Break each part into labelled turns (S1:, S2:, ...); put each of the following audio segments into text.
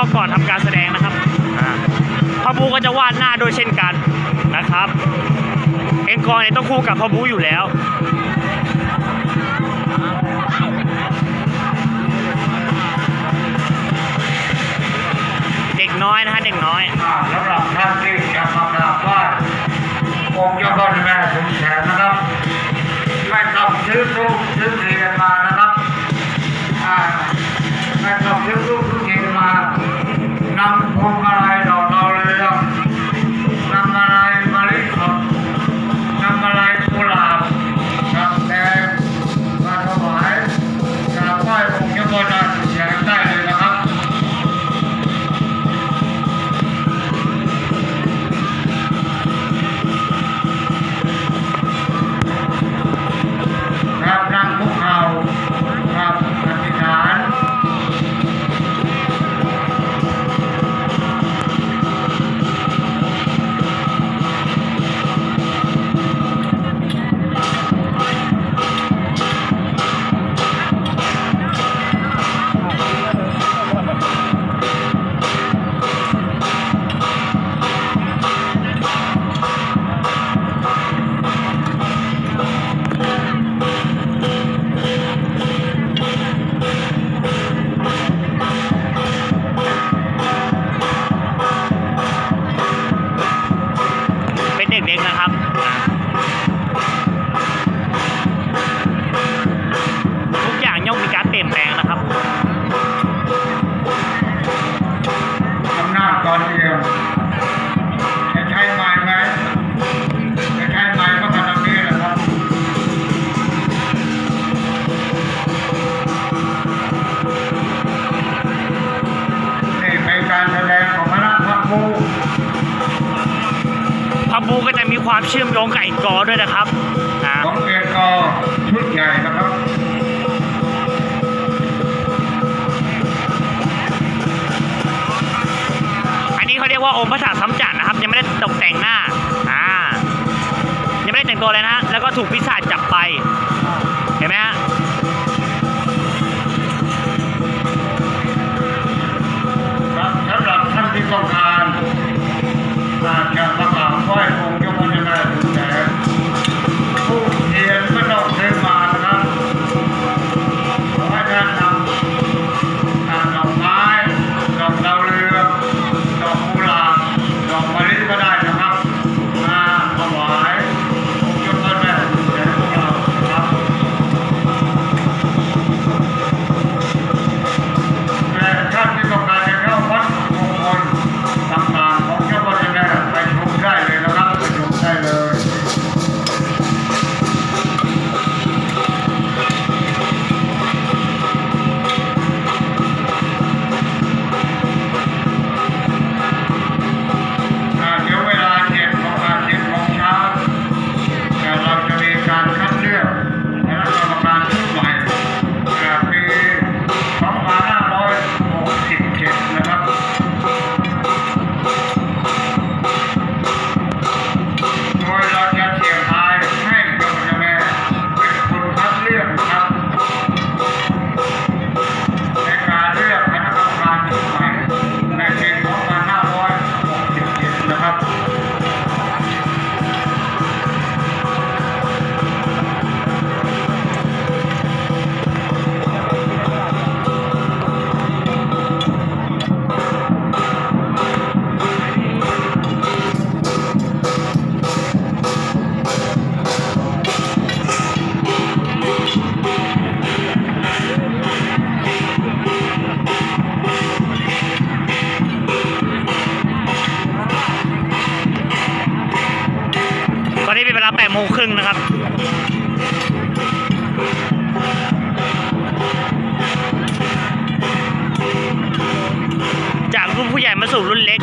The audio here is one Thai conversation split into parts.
S1: อก่อนทำการแสดงนะครับพ่อบูก็จะวาดหน้าโดยเช่นกันนะครับ เอ็นกอร์เนี่ยต้องคู่กับพ่อบูอยู่แล้วเด็กน้อยนะฮะเด็กน้อย
S2: สำหรับท่านที่จะมากราบไหว้องค์เจ้าพ่อแม่สมแสนนะครับไม่ต้องซื้อตู้ซื้อเหรียญมานะครับ เด็
S1: กนะครับ เชื่
S2: อ
S1: มโยงกับไอ้กอด้วยนะครับ
S2: นองเอกอชุดใหญ่นะครับ
S1: อันนี้เขาเรียกว่าองค์พระศาสมจันนะครับ ยังไม่ได้ตกแต่งหน้าอ่ายังไม่ได้แต่งตัวเลยนะแล้วก็ถูกพิศาจจับไป
S2: โมงครึ่งนะครับ
S1: จากรุ่นผู้ใหญ่มาสู่รุ่นเล็ก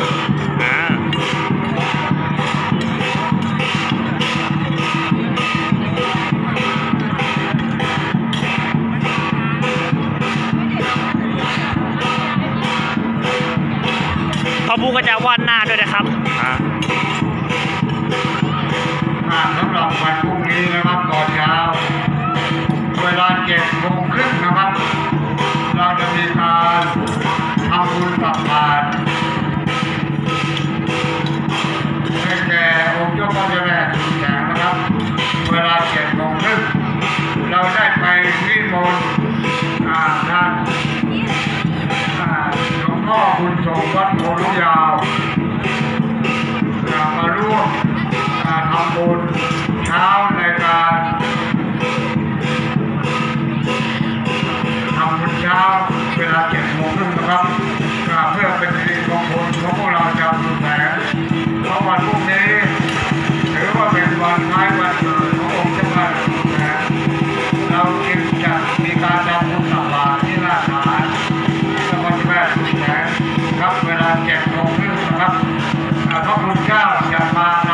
S2: แจกโรงเรื่องสำหรับพระคุณเจ้าจามา